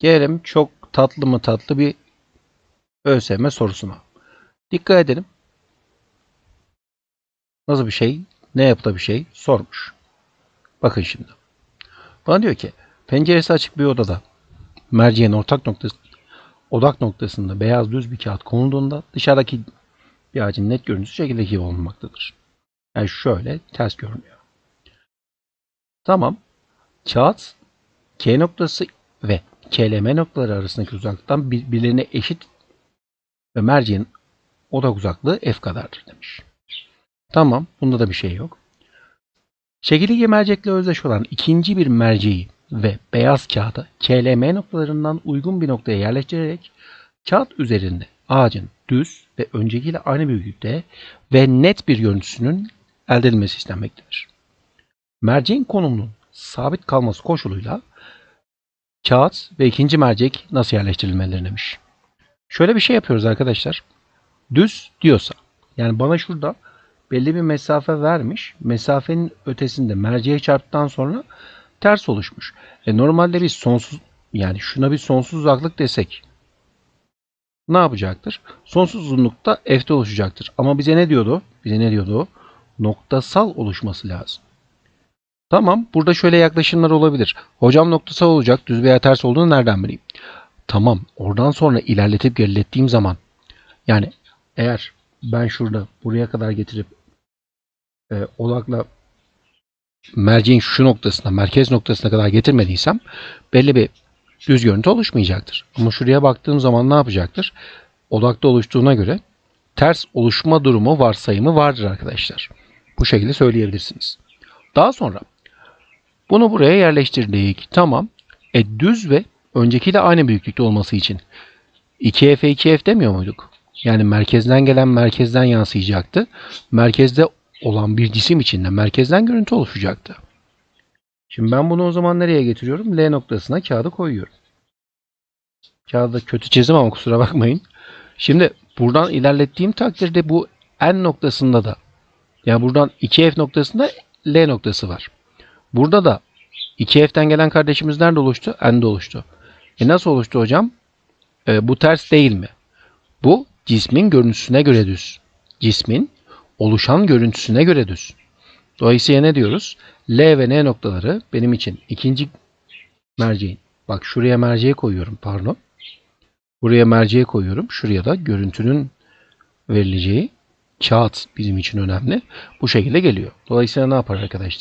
Gelelim çok tatlı mı tatlı bir ÖSYM sorusuna. Dikkat edelim. Nasıl bir şey, ne yapıda bir şey sormuş. Bakın şimdi. Bana diyor ki penceresi açık bir odada merceğin ortak noktası odak noktasında beyaz düz bir kağıt konulduğunda dışarıdaki bir ağacın net görüntüsü şekildeki gibi olmaktadır. Yani şöyle ters görünüyor. Tamam. Kağıt K noktası ve KLM noktaları arasındaki uzaklıktan birbirlerine eşit ve merceğin odak uzaklığı f kadardır demiş. Tamam. Bunda da bir şey yok. Şekildeki mercekle özdeş olan ikinci bir merceği ve beyaz kağıda KLM noktalarından uygun bir noktaya yerleştirerek kağıt üzerinde ağacın düz ve öncekiyle aynı büyüklükte ve net bir görüntüsünün elde edilmesi istenmektedir. Merceğin konumunun sabit kalması koşuluyla kağıt ve ikinci mercek nasıl yerleştirilmelidir demiş. Şöyle bir şey yapıyoruz arkadaşlar. Düz diyorsa yani bana şurada belli bir mesafe vermiş. Mesafenin ötesinde merceğe çarptıktan sonra ters oluşmuş. E normalde biz sonsuz yani şuna bir sonsuz uzaklık desek ne yapacaktır? Sonsuz uzunlukta f'te oluşacaktır. Ama bize ne diyordu? Bize ne diyordu? Noktasal oluşması lazım. Tamam. Burada şöyle yaklaşımlar olabilir. Hocam noktasal olacak. Düz veya ters olduğunu nereden bileyim? Tamam. Oradan sonra ilerletip gerilettiğim zaman yani eğer ben şurada buraya kadar getirip e, odakla merceğin şu noktasına, merkez noktasına kadar getirmediysem belli bir düz görüntü oluşmayacaktır. Ama şuraya baktığım zaman ne yapacaktır? Odakta oluştuğuna göre ters oluşma durumu varsayımı vardır arkadaşlar. Bu şekilde söyleyebilirsiniz. Daha sonra bunu buraya yerleştirdik. Tamam. E düz ve öncekiyle aynı büyüklükte olması için 2F 2F demiyor muyduk? Yani merkezden gelen merkezden yansıyacaktı. Merkezde olan bir cisim içinde merkezden görüntü oluşacaktı. Şimdi ben bunu o zaman nereye getiriyorum? L noktasına kağıdı koyuyorum. Kağıdı kötü çizdim ama kusura bakmayın. Şimdi buradan ilerlettiğim takdirde bu N noktasında da yani buradan 2F noktasında L noktası var. Burada da 2F'ten gelen kardeşimiz nerede oluştu? N'de oluştu. E nasıl oluştu hocam? E, bu ters değil mi? Bu cismin görüntüsüne göre düz. Cismin oluşan görüntüsüne göre düz. Dolayısıyla ne diyoruz? L ve N noktaları benim için ikinci merceğin. Bak şuraya merceği koyuyorum pardon. Buraya merceği koyuyorum. Şuraya da görüntünün verileceği kağıt bizim için önemli. Bu şekilde geliyor. Dolayısıyla ne yapar arkadaşlar?